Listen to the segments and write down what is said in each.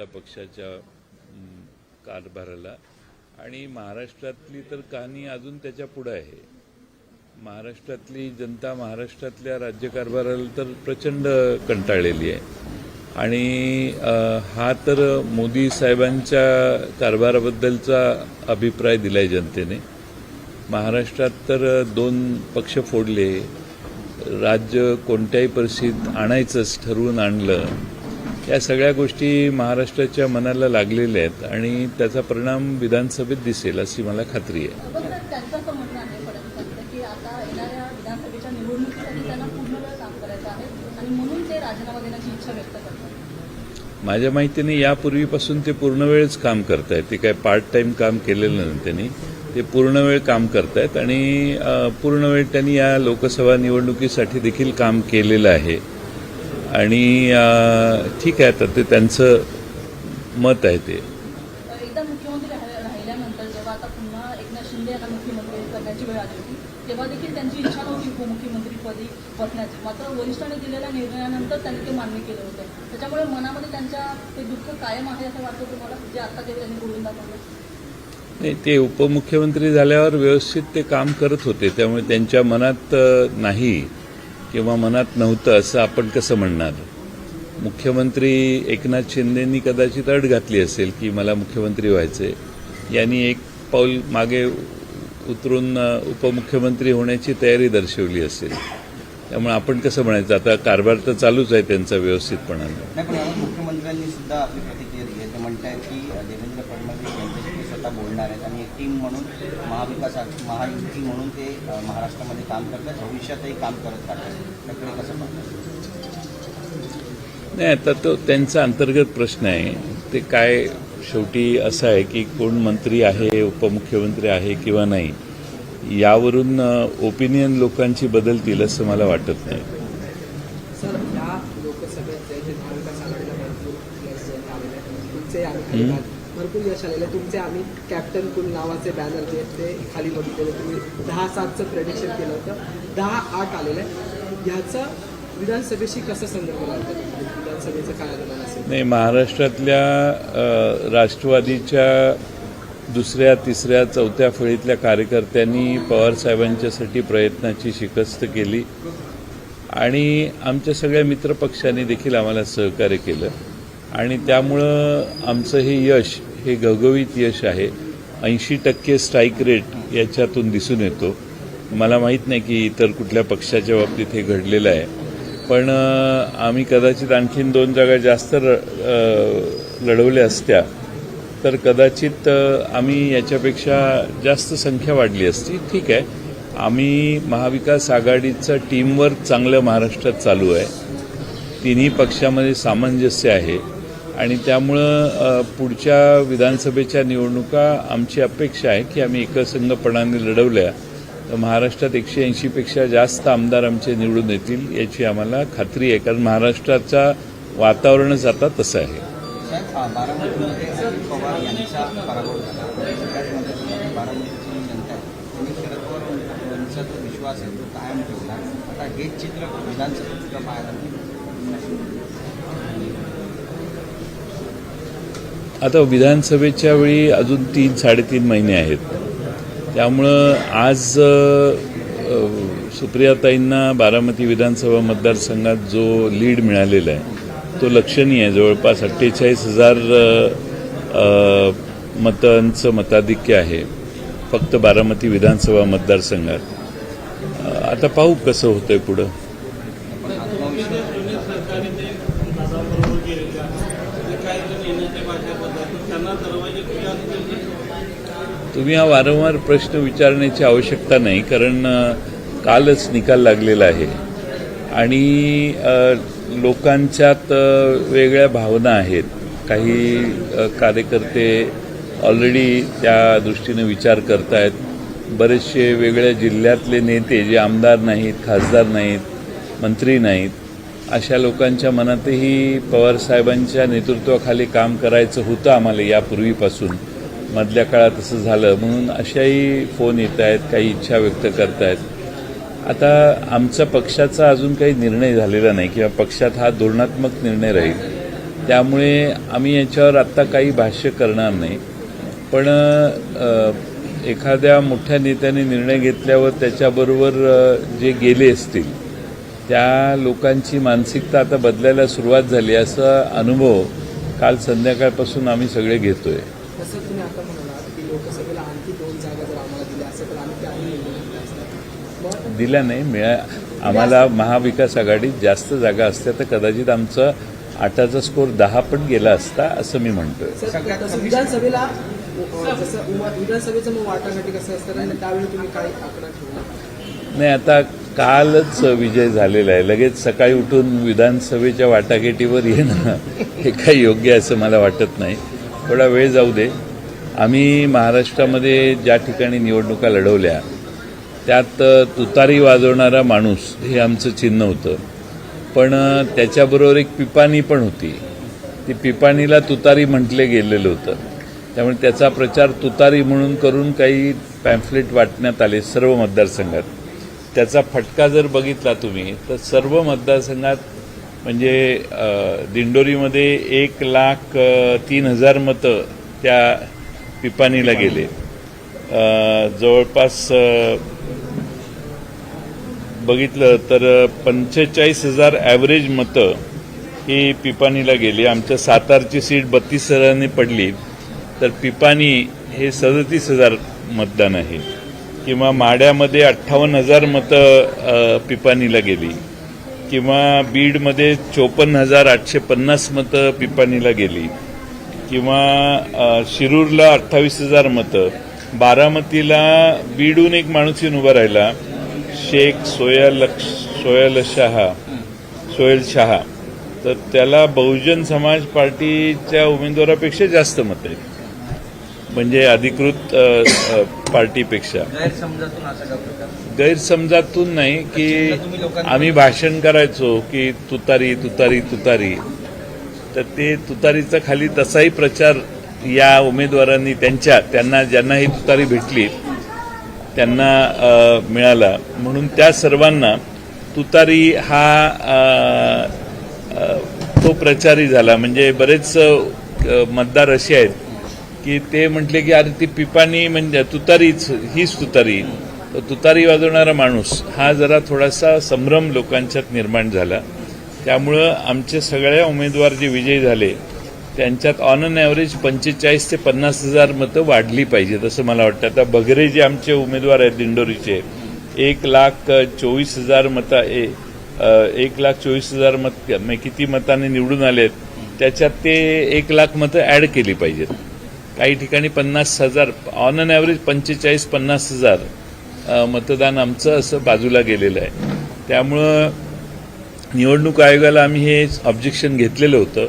जनता पक्षाच्या कारभाराला आणि महाराष्ट्रातली तर कहाणी अजून त्याच्या पुढे आहे. महाराष्ट्रातली जनता महाराष्ट्रातल्या राज्यकारभाराला तर प्रचंड कंटाळलेली आहे. आणि हा तर मोदी साहेबांच्या कारभाराबद्दलचा अभिप्राय दिलाय जनतेने. महाराष्ट्रात तर दोन पक्ष फोडले. राज्य कोणत्याही परिस्थितीत आणायचंच ठरवून आणलं. या सगळ्या गोष्टी महाराष्ट्राच्या मनाला लागलेल्या आहेत आणि त्याचा परिणाम विधानसभेत दिसेल अशी मला खात्री आहे. माझ्या माहितीने यापूर्वीपासून ते पूर्ण वेळच काम करतायत. ते काय पार्ट टाइम काम केलेलं नाही त्यांनी. ते पूर्ण वेळ काम करतायत आणि पूर्ण वेळ त्यांनी या लोकसभा निवडणुकीसाठी देखील काम केलेलं आहे. आणि ठीक आहे तर ते त्यांचं मत आहे ते. एकदा मुख्यमंत्री राहि- राहिल्यानंतर जेव्हा आता पुन्हा एकनाथ शिंदे यांना मुख्यमंत्री करण्याची वेळ आली होती तेव्हा देखील त्यांची इच्छा नव्हती उपमुख्यमंत्रीपदी बसण्याची मात्र वरिष्ठांनी दिलेल्या निर्णयानंतर त्यांनी ते मान्य केलं होतं. त्याच्यामुळे मनामध्ये त्यांच्या ते दुःख कायम आहे असं वाटतं तुम्हाला जे आता ते त्यांनी बोलून दाखवलं? नाही ते उपमुख्यमंत्री झाल्यावर व्यवस्थित ते काम करत होते त्यामुळे त्यांच्या मनात नाही. किंवा मनात नव्हतं असं आपण कसं म्हणणार? मुख्यमंत्री एकनाथ शिंदेंनी कदाचित अट घातली असेल की मला मुख्यमंत्री व्हायचे. यांनी एक पाऊल मागे उतरून उपमुख्यमंत्री होण्याची तयारी दर्शवली असेल. त्यामुळे आपण कसं म्हणायचं? आता कारभार तर चालूच आहे त्यांचा व्यवस्थितपणानं. मुख्यमंत्र्यांनी सुद्धा आपली प्रतिक्रिया दिली ते म्हणतात की बोलणार आहेत. आणि एक टीम म्हणून महाविकास महायुती म्हणून ते महाराष्ट्रामध्ये काम करतात. भविष्यातही काम करत राहतात. त्याकडे कसं पाहतात नाही आता तो त्यांचा अंतर्गत प्रश्न आहे. ते काय शेवटी असं आहे की कोण मंत्री आहे उपमुख्यमंत्री आहे किंवा नाही यावरून ओपिनियन लोकांची बदलतील असं मला वाटत नाही. सर भरपूर यश आलेलं आहे. तुमचे आम्ही कॅप्टन कुल नावाचे बॅनर जे आहेत ते खाली बघितलेले. तुम्ही दहा सातचं प्रेडिक्शन केलं होतं. दहा आठ आलेलं आहे. ह्याचं विधानसभेशी कसं संदर्भ लागतं? विधानसभेचं काय अनुमान असेल? नाही महाराष्ट्रातल्या राष्ट्रवादीच्या दुसऱ्या तिसऱ्या चौथ्या फळीतल्या कार्यकर्त्यांनी पवारसाहेबांच्यासाठी प्रयत्नाची शिकस्त केली. आणि आमच्या सगळ्या मित्रपक्षांनी देखील आम्हाला सहकार्य केलं. आणि त्यामुळं आमचं हे यश हे गवगवीत यश आहे. ऐंशी टक्के स्ट्राईक रेट याच्यातून दिसून येतो. मला माहीत नाही की इतर कुठल्या पक्षाच्या बाबतीत हे घडलेलं आहे. पण आम्ही कदाचित आणखीन दोन जागा जास्त र- लढवल्या असत्या. तर कदाचित आम्ही याच्यापेक्षा जास्त संख्या वाढली असती. ठीक आहे. आम्ही महाविकास आघाडीचं टीमवर्क चांगलं महाराष्ट्रात चालू आहे. तिन्ही पक्षामध्ये सामंजस्य आहे. आणि त्यामुळं पुढच्या विधानसभेच्या निवडणुका आमची अपेक्षा आहे की आम्ही एकसंघपणाने लढवल्या. तर महाराष्ट्रात एकशे ऐंशीपेक्षा जास्त आमदार आमचे निवडून येतील याची आम्हाला खात्री आहे. कारण महाराष्ट्राचा वातावरणच आता तसं आहे. विश्वास आहे तो कायम ठेवला. आता हेच चित्र विधानसभेत सुद्धा पाहायला आता विधानसभेच्या वेळी अजून तीन साडेतीन महिने आहेत. त्यामुळं आज सुप्रियाताईंना बारामती विधानसभा मतदारसंघात जो लीड मिळालेला आहे तो लक्षणीय आहे. जवळपास अठ्ठेचाळीस हजार मतांचं मताधिक्य आहे फक्त बारामती विधानसभा मतदारसंघात. आता पाहू कसं होतंय पुढं. तुम्ही हा वारंवार प्रश्न विचारण्याची आवश्यकता नाही कारण कालच निकाल लागलेला आहे. आणि लोकांच्यात वेगळ्या भावना आहेत. काही कार्यकर्ते ऑलरेडी त्या दृष्टीने विचार करतायत. बरेचसे वेगळ्या जिल्ह्यातले नेते जे आमदार नाहीत खासदार नाहीत मंत्री नाहीत अशा लोकांच्या मनातही पवारसाहेबांच्या नेतृत्वाखाली काम करायचं होतं आम्हाला यापूर्वीपासून. मधल्या काळात असं झालं म्हणून अशाही फोन येत आहेत काही इच्छा व्यक्त करतायत. आता आमचा पक्षाचा अजून काही निर्णय झालेला नाही किंवा पक्षात हा धोरणात्मक निर्णय राहील. त्यामुळे आम्ही याच्यावर आत्ता काही भाष्य करणार नाही. पण एखाद्या मोठ्या नेत्याने निर्णय घेतल्यावर त्याच्याबरोबर जे गेले असतील त्या लोकांची मानसिकता आता बदलायला सुरुवात झाली असा अनुभव काल संध्याकाळपासून आम्ही सगळे घेतोय. तसं तुम्ही आता म्हणालात की लोकसभेला आणखी दोन जागा जर आम्हाला दिल्या असेल तर आम्ही त्याही दिल्या नाही मिळा आम्हाला महाविकास आघाडीत जास्त जागा असत्या तर कदाचित आमचं आठाचा स्कोर दहा पण गेला असता असं मी म्हणतोय. विधानसभेला अ, जसं उमा- विधानसभेचं वाटाघाटी कसं असतं आणि त्यावेळी तुम्ही काही आकडा ठेवला? नाही आता कालच विजय झालेला आहे. लगेच सकाळी उठून विधानसभेच्या वाटाघाटीवर येणं हे काही योग्य आहे असं मला वाटत नाही. थोडा वेळ जाऊ दे. आम्ही महाराष्ट्रामध्ये ज्या ठिकाणी निवडणुका लढवल्या त्यात तुतारी वाजवणारा माणूस हे आमचं चिन्ह होतं. पण त्याच्याबरोबर एक पिपाणी पण होती. ती पिपाणीला तुतारी म्हटले गेलेलं होतं. त्यामुळे त्याचा प्रचार तुतारी म्हणून करून काही पॅम्फलेट वाटण्यात आले सर्व मतदारसंघात. त्याचा फटका जर बघितला तुम्ही तर सर्व मतदारसंघात म्हणजे दिंडोरीमध्ये एक लाख तीन हजार मतं त्या पिपाणीला गेले. जवळपास बघितलं तर पंचेचाळीस हजार ॲव्हरेज मतं ही पिपाणीला गेली. आमच्या सातारची सीट बत्तीस हजारांनी पडली. तर पिपाणी हे सदतीस हजार मतदान आहे. किंवा माड्यामध्ये अठ्ठावन्न हजार मतं पिपानीला पिपाणीला गेली. किंवा बीडमध्ये चोपन्न हजार आठशे पन्नास मतं पिपाणीला गेली. किंवा शिरूरला अठ्ठावीस हजार मतं. बारामतीला बीडून एक माणूस येऊन उभा राहिला. शेख सोयल सोयल शहा सोयल शहा. तर त्याला बहुजन समाज पार्टीच्या उमेदवारापेक्षा जास्त मत आहेत. म्हणजे अधिकृत पार्टीपेक्षा. गैरसमजातून नाही की आम्ही भाषण करायचो की तुतारी तुतारी तुतारी. तर ते तुतारीचा खाली तसाही प्रचार या उमेदवारांनी त्यांच्या त्यांना ज्यांना ही तुतारी भेटली त्यांना मिळाला. म्हणून त्या सर्वांना तुतारी हा तो प्रचारी झाला. म्हणजे बरेच मतदार असे आहेत की ते म्हटले की अरे ती पिपाणी म्हणजे तुतारीच हीच तुतारी. तर तुतारी वाजवणारा माणूस हा जरा थोडासा संभ्रम लोकांच्यात निर्माण झाला. त्यामुळं आमचे सगळ्या उमेदवार जे विजयी झाले त्यांच्यात ऑन अन ॲव्हरेज पंचेचाळीस ते पन्नास हजार मतं वाढली पाहिजेत असं मला वाटतं. आता बगरे जे आमचे उमेदवार आहेत दिंडोरीचे एक लाख चोवीस हजार मतं ए एक लाख चोवीस हजार मत म्हणजे किती मताने निवडून आलेत त्याच्यात ते एक लाख मतं ॲड केली पाहिजेत. काही ठिकाणी पन्नास हजार ऑन अन ॲव्हरेज पंचेचाळीस पन्नास हजार मतदान आमचं असं बाजूला गेलेलं आहे. त्यामुळं निवडणूक आयोगाला आम्ही हे ऑब्जेक्शन घेतलेलं होतं.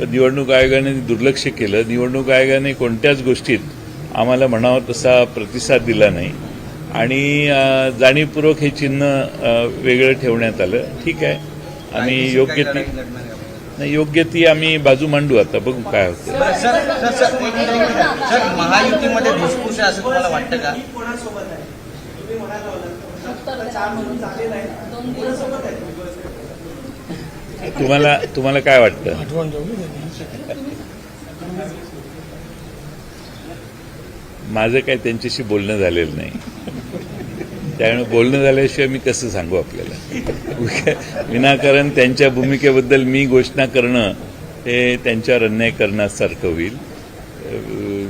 तर निवडणूक आयोगाने दुर्लक्ष केलं. निवडणूक आयोगाने कोणत्याच गोष्टीत आम्हाला म्हणावं तसा प्रतिसाद दिला नाही. आणि जाणीवपूर्वक हे चिन्ह वेगळं ठेवण्यात आलं. ठीक आहे. आम्ही योग्य ती नाही, योग्य ती आम्ही बाजू मांडू आता बघू काय होतं. सर महायुतीमध्ये आहे असं तुम्हाला वाटतं का? तुम्हाला तुम्हाला काय वाटतं? माझं काय त्यांच्याशी बोलणं झालेलं नाही. त्यामुळे बोलणं झाल्याशिवाय मी कसं सांगू आपल्याला? विनाकारण त्यांच्या भूमिकेबद्दल मी घोषणा करणं हे त्यांच्यावर अन्याय करण्यासारखं होईल.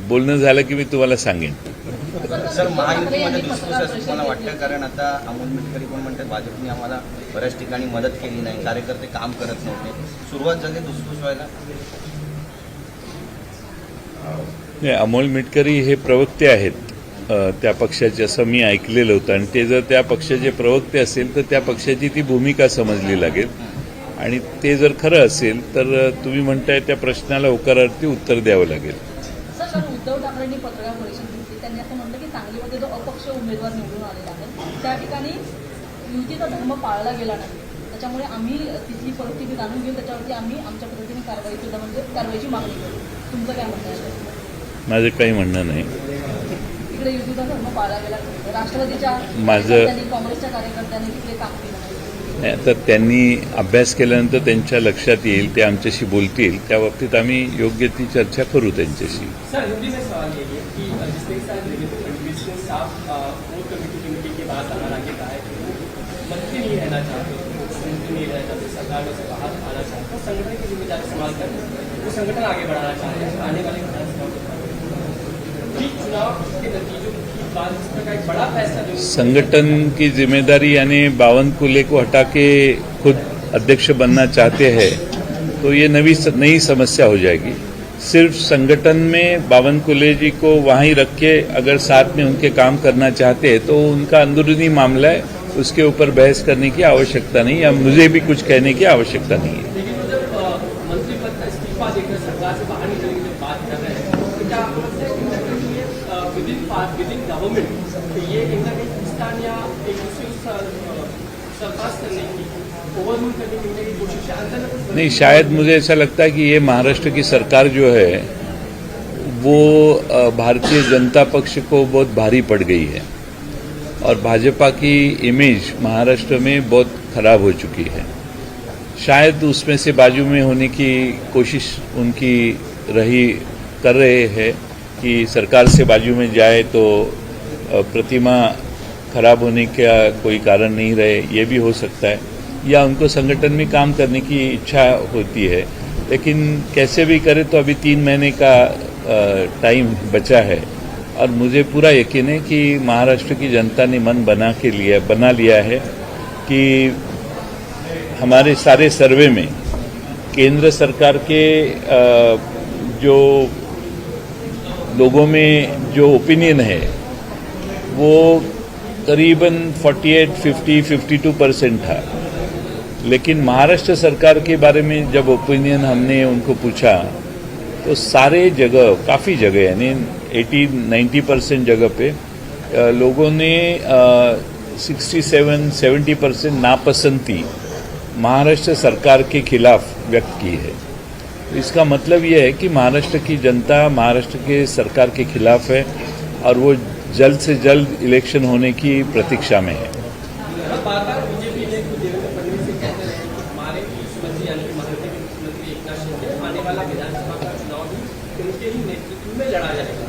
बोलणं झालं की मी तुम्हाला सांगेन. सर महायुतीमध्ये तुम्हाला वाटतं? कारण आता अमोल मिटकरी पण म्हणतात भाजपने आम्हाला बऱ्याच ठिकाणी मदत केली नाही. कार्यकर्ते काम करत नव्हते. सुरुवात झाली धुसफूस व्हायला? नाही अमोल मिटकरी हे प्रवक्ते आहेत. त्या पक्षाचे असं मी ऐकलेलं होतं आणि ते जर त्या पक्षाचे प्रवक्ते असेल तर त्या पक्षाची ती भूमिका समजली लागेल. आणि ते जर खरं असेल तर तुम्ही म्हणताय त्या प्रश्नाला होकारार्थी उत्तर द्यावं लागेल. उद्धव ठाकरेंनी पत्रकार परिषद घेतली. त्यांनी असं म्हटलं की सांगलीमध्ये जो अपक्ष उमेदवार निवडून आलेला आहे त्या ठिकाणी युतीचा धर्म पाळला गेला नाही. त्याच्यामुळे आम्ही तिथली परिस्थिती जाणून घेऊन त्याच्यावरती आम्ही आमच्या पद्धतीने कारवाई सुद्धा म्हणजे कारवाईची मागणी करू. तुमचं काय म्हणणं आहे? माझं काही म्हणणं नाही. युतीचा धर्म पाळला गेला. राष्ट्रवादीच्या माझं- काँग्रेसच्या कार्यकर्त्यांनी तिकडे काम केलं. नाही तर त्यांनी अभ्यास केल्यानंतर त्यांच्या लक्षात येईल ते आमच्याशी बोलतील. त्या बाबतीत आम्ही योग्य ती चर्चा करू त्यांच्याशी. संगठन आगे बढ़ाना चाहते हैं आने वाले संगठन की ज़िम्मेदारी यानी बावन कुले को हटा के खुद अध्यक्ष बनना चाहते हैं तो ये नवी नई समस्या हो जाएगी। सिर्फ़ संगठन में बावन कुले जी को वहाँ ही रख के अगर साथ में उनके काम करना चाहते हैं तो उनका अंदरूनी मामला है, उसके ऊपर बहस करने की आवश्यकता नहीं, या मुझे भी कुछ कहने की आवश्यकता नहीं है लेकिन वो जब अ, मंत्री पद का इस्तीफा देकर सरकार से बाहर निकलने की जब बात कर रहे हैं तो क्या आपको लगता है कि कहीं ना कहीं ये within within government ये कहीं ना कहीं पाकिस्तान या एक दूसरे को सर- सरपास करने की ओवररूल करने की कहीं ना कहीं कोशिश है अंदर में कुछ नहीं, शायद मुझे ऐसा लगता है कि ये महाराष्ट्र की सरकार जो है, वो भारतीय जनता पक्ष को बहुत भारी पड़ गई है। और भाजपा की इमेज महाराष्ट्र में बहुत खराब हो चुकी है। शायद उसमें से बाजू में होने की कोशिश उनकी रही, कर रहे हैं कि सरकार से बाजू में जाए तो प्रतिमा खराब होने का कोई कारण नहीं रहे, ये भी हो सकता है। या उनको संगठन में काम करने की इच्छा होती है लेकिन कैसे भी करें तो अभी तीन महीने का टाइम बचा है। और मुझे पूरा यकीन है कि महाराष्ट्र की जनता ने मन बना के लिया बना लिया है कि हमारे सारे सर्वे में केंद्र सरकार के जो लोगों में जो ओपिनियन है वो करीबन 48, 50, 52 परसेंट था। लेकिन महाराष्ट्र सरकार के बारे में जब ओपिनियन हमने उनको पूछा तो सारे जगह काफ़ी जगह यानी 80, 90 परसेंट जगह पे लोगों ने सिक्सटी सेवन सेवेंटी परसेंट नापसंदी महाराष्ट्र सरकार के खिलाफ व्यक्त की है। तो इसका मतलब यह है कि महाराष्ट्र की जनता महाराष्ट्र के सरकार के खिलाफ है और वो जल्द से जल्द इलेक्शन होने की प्रतीक्षा में है बार बार बीजेपी ने खुद देवेंद्र फडणवीस से कहते रहे कि हमारे मुख्यमंत्री यानी कि महाराष्ट्र के मुख्यमंत्री एकनाथ शिंदे आने वाला विधानसभा का चुनाव भी उनके ही नेतृत्व में लड़ा जाएगा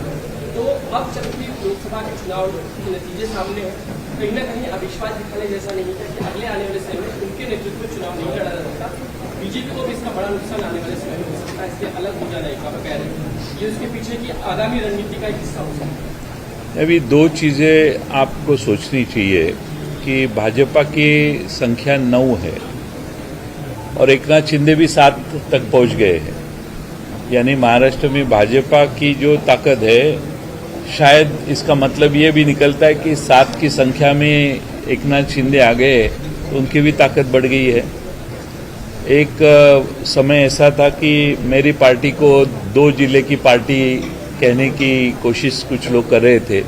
तो अब जबकि लोकसभा के चुनाव के नतीजे सामने कहीं ना कहीं अविश्वास दिखाने जैसा नहीं है कि अगले आने वाले समय में उनके नेतृत्व में चुनाव नहीं लड़ा जा सकता। बीजेपी को भी इसका बड़ा नुकसान आने वाले समय में हो सकता है। इससे अलग हो जाना एक कह रहे हैं। ये उसके पीछे की आगामी रणनीति का एक हिस्सा हो सकता है। अभी दो चीज़ें आपको सोचनी चाहिए कि भाजपा की संख्या नौ है और एकनाथ शिंदे भी सात तक पहुँच गए हैं। यानी महाराष्ट्र में भाजपा की जो ताकत है शायद इसका मतलब ये भी निकलता है कि सात की संख्या में एकनाथ शिंदे आ गए तो उनकी भी ताकत बढ़ गई है। एक समय ऐसा था कि मेरी पार्टी को दो ज़िले की पार्टी कहने की कोशिश कुछ लोग कर रहे थे।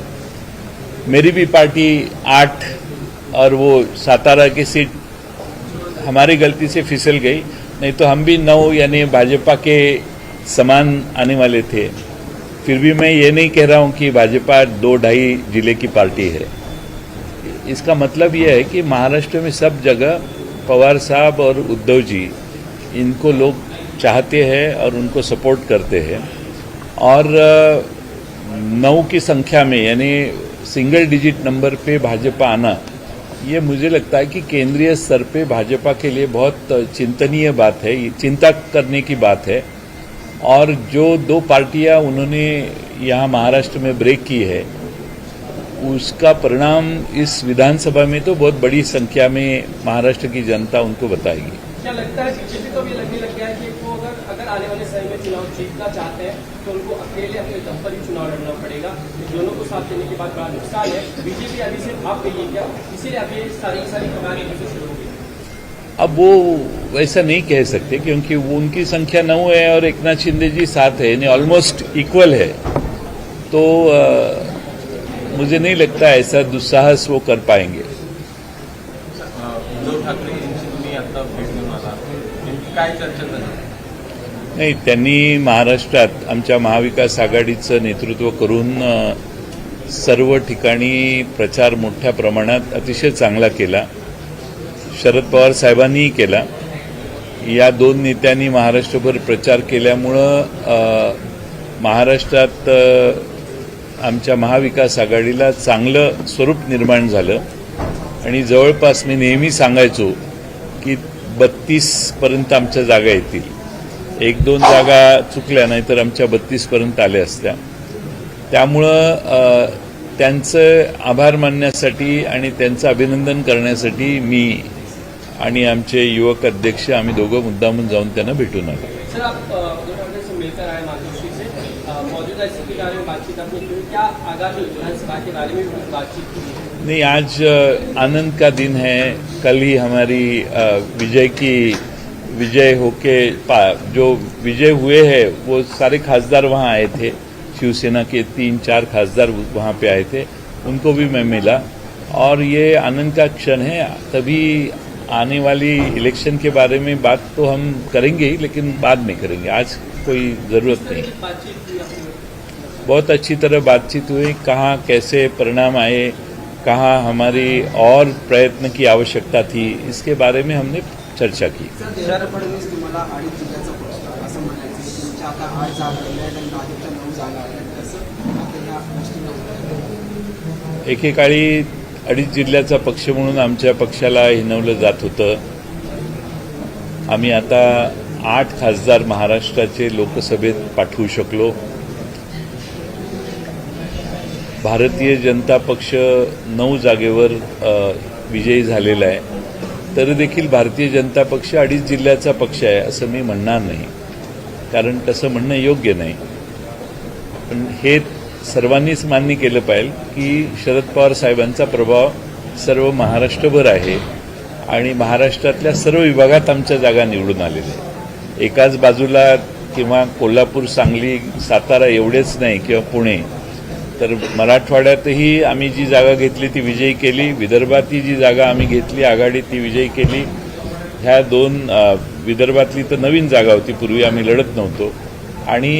मेरी भी पार्टी आठ और वो सातारा की सीट हमारी गलती से फिसल गई, नहीं तो हम भी नौ यानी भाजपा के समान आने वाले थे। फिर भी मैं ये नहीं कह रहा हूँ कि भाजपा दो ढाई ज़िले की पार्टी है। इसका मतलब यह है कि महाराष्ट्र में सब जगह पवार साहब और उद्धव जी, इनको लोग चाहते हैं और उनको सपोर्ट करते हैं। और नौ की संख्या में, यानी सिंगल डिजिट नंबर पे भाजपा आना, ये मुझे लगता है कि केंद्रीय स्तर पे भाजपा के लिए बहुत चिंतनीय बात है चिंता करने की बात है। और जो दो पार्टियाँ उन्होंने यहाँ महाराष्ट्र में ब्रेक की है, उसका परिणाम इस विधानसभा में तो बहुत बड़ी संख्या में महाराष्ट्र की जनता उनको बताएगी। क्या लगता है बीजेपी को भी लगने लग गया है कि वो अगर अगर आने वाले समय में चुनाव जीतना चाहते हैं तो उनको अकेले अपने दम पर ही चुनाव लड़ना पड़ेगा। दोनों को साथ देने के बाद बड़ा नुकसान है। बीजेपी अभी से भाग गई है क्या? इसीलिए अभी सारी सारी से शुरू हो गई। अब वो वैसा नहीं कह सकते क्योंकि वो उनकी संख्या नौ है और एकनाथ शिंदे जी सात है यानी ऑलमोस्ट इक्वल है। तो अ, मुझे नहीं लगता ऐसा दुस्साहस वो कर पाएंगे। नाही त्यांनी महाराष्ट्रात आमच्या महाविकास आघाडीचं नेतृत्व करून सर्व ठिकाणी प्रचार मोठ्या प्रमाणात अतिशय चांगला केला. शरद पवार साहेबांनीही केला. या दोन नेत्यांनी महाराष्ट्रभर प्रचार केल्यामुळं महाराष्ट्रात आमच्या महाविकास आघाडीला चांगलं स्वरूप निर्माण झालं. आणि जवळपास मी नेहमी सांगायचो की बत्तीस पर्यंत आमच्या जागा येतील. एक दोन जागा चुकल्या नाही तर आमच्या बत्तीस पर्यंत आल्या असत्या. त्यामुळं त्यांचं आभार मानण्यासाठी आणि त्यांचं अभिनंदन करण्यासाठी मी आणि आमचे युवक अध्यक्ष आम्ही दोघं मुद्दामून जाऊन त्यांना भेटून आलो? नहीं आज आनंद का दिन है। कल ही हमारी विजय की विजय होके जो विजय हुए हैं वो सारे खासदार वहाँ आए थे। शिवसेना के तीन चार खासदार वहाँ पे आए थे। उनको भी मैं मिला। और ये आनंद का क्षण है। तभी आने वाली इलेक्शन के बारे में बात तो हम करेंगे ही लेकिन बाद में करेंगे। आज कोई ज़रूरत नहीं। बहुत अच्छी तरह बातचीत हुई कहाँ कैसे परिणाम आए कहाँ हमारी और प्रयत्न की आवश्यकता थी इसके बारे में हमने चर्चा की। एकेकाळी अडीच जिल्ह्याचा पक्ष म्हणून आमच्या पक्षाला हिनवलं जात होतं. आम्ही आता आठ खासदार महाराष्ट्राचे लोकसभेत पाठवू शकलो. भारतीय जनता पक्ष नऊ जागेवर विजयी झालेला आहे. तरी देखील भारतीय जनता पक्ष अडीच जिल्ह्याचा पक्ष आहे असं मी म्हणणार नाही. कारण तसं म्हणणं योग्य नाही. पण हे सर्वांनीच मान्य केलं पाहिजे की शरद पवार साहेबांचा प्रभाव सर्व महाराष्ट्रभर आहे आणि महाराष्ट्रातल्या सर्व विभागात आमच्या जागा निवडून आलेल्या आहेत. एकाच बाजूला किंवा कोल्हापूर सांगली सातारा एवढेच नाही किंवा पुणे तर मराठवाड्यातही आम्ही जी जागा घेतली ती विजयी केली. विदर्भात जी जागा आम्ही घेतली आघाडी ती विजयी केली. ह्या दोन विदर्भातली तर नवीन जागा होती. पूर्वी आम्ही लढत नव्हतो. आणि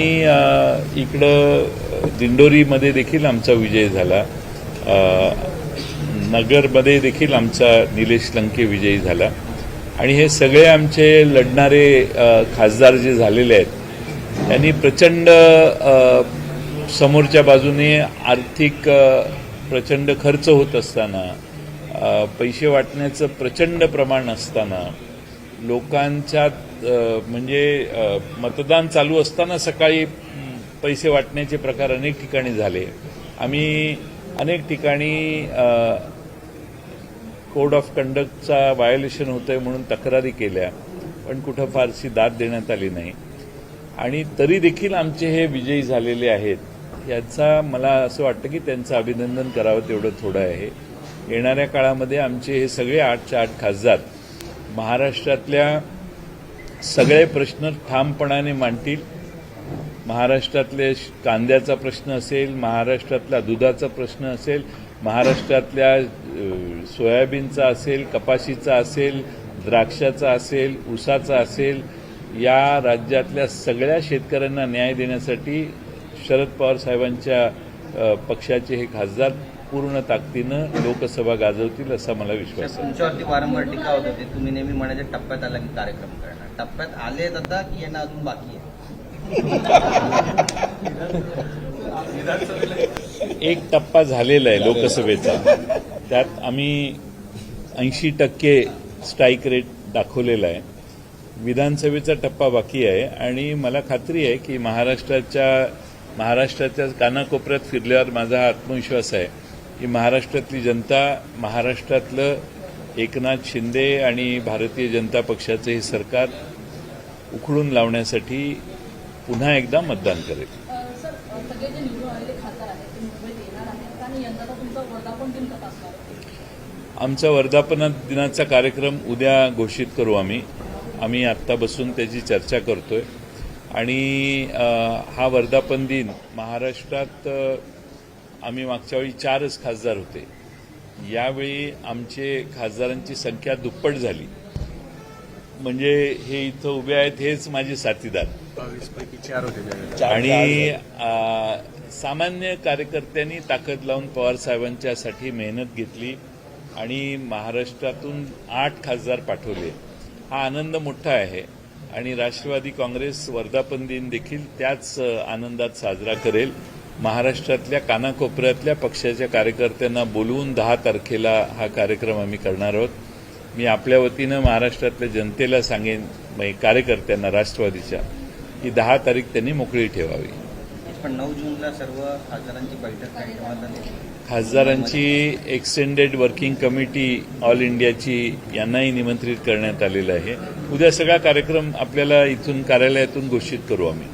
इकडं दिंडोरीमध्ये देखील आमचा विजय झाला. नगरमध्ये देखील आमचा निलेश लंके विजयी झाला. आणि हे सगळे आमचे लढणारे खासदार जे झालेले आहेत त्यांनी प्रचंड समोरच्या बाजूने आर्थिक प्रचंड खर्च होत असताना पैसे वाटण्याचं प्रचंड प्रमाण असताना लोकांच्या म्हणजे मतदान चालू असताना सकाळी पैसे वाटण्याचे प्रकार अनेक ठिकाणी झाले. आम्ही अनेक ठिकाणी कोड ऑफ कंडक्टचा व्हायोलेशन होतंय म्हणून तक्रारी केल्या पण कुठं फारशी दाद देण्यात आली नाही. आणि तरी देखील आमचे हे विजयी झालेले आहेत याचा मला असं वाटतं की त्यांचं अभिनंदन करावं तेवढं थोडं आहे. येणाऱ्या काळामध्ये आमचे हे सगळे आठच्या आठ खासदार महाराष्ट्रातल्या सगळे प्रश्न ठामपणाने मांडतील. महाराष्ट्रातले श- कांद्याचा प्रश्न असेल महाराष्ट्रातला दुधाचा प्रश्न असेल महाराष्ट्रातल्या सोयाबीनचा असेल कपाशीचा असेल द्राक्षाचा असेल ऊसाचा असेल या राज्यातल्या सगळ्या शेतकऱ्यांना न्याय देण्यासाठी शरद पवार साहेबांच्या पक्षाचे हे खासदार पूर्ण ताकदीनं लोकसभा गाजवतील असा मला विश्वास आहे. तुमच्यावरती वारंवार टीका होत होती. तुम्ही नेहमी म्हणायचे टप्प्यात आला की कार्यक्रम करणार. टप्प्यात आले आता की यांना अजून बाकी आहे? एक टप्पा झालेला आहे लोकसभेचा. त्यात आम्ही ऐंशी टक्के स्ट्राईक रेट दाखवलेला आहे. विधानसभेचा टप्पा बाकी आहे. आणि मला खात्री आहे की महाराष्ट्राच्या महाराष्ट्राच्या कानाकोपऱ्यात फिरल्यावर माझा हा आत्मविश्वास आहे. की महाराष्ट्रातली जनता महाराष्ट्रातलं एकनाथ शिंदे आणि भारतीय जनता पक्षाचं हे सरकार उखडून लावण्यासाठी पुन्हा एकदा मतदान करेल? आमचा वर्धापन दिनाचा कार्यक्रम उद्या घोषित करू आम्ही. आम्ही आत्ता बसून त्याची चर्चा करतोय. आणि हा वर्धापन दिन महाराष्ट्रात आम्ही मागच्या वेळी चारच खासदार होते. यावेळी आमचे खासदारांची संख्या दुप्पट झाली. म्हणजे हे इथं उभे आहेत हेच माझे साथीदार. आणि सामान्य कार्यकर्त्यांनी ताकद लावून पवार साहेबांच्यासाठी मेहनत घेतली आणि महाराष्ट्रातून आठ खासदार पाठवले. हा आनंद मोठा आहे आणि राष्ट्रवादी काँग्रेस वर्धापन दिन देखील त्याच आनंदात साजरा करेल. महाराष्ट्रातल्या कानाकोपऱ्यातल्या पक्षाच्या कार्यकर्त्यांना बोलवून दहा तारखेला हा कार्यक्रम आम्ही करणार आहोत. मी आपल्या वतीनं महाराष्ट्रातल्या जनतेला सांगेन म्हणजे कार्यकर्त्यांना राष्ट्रवादीच्या की दहा तारीख त्यांनी मोकळी ठेवावी. पण नऊ जूनला सर्व खासदारांची बैठक खासदारांची एक्सटेंडेड वर्किंग कमिटी ऑल इंडियाची यांनाही निमंत्रित करण्यात आलेलं आहे. उद्या सगळा कार्यक्रम आपल्याला इथून कार्यालयातून घोषित करू आम्ही.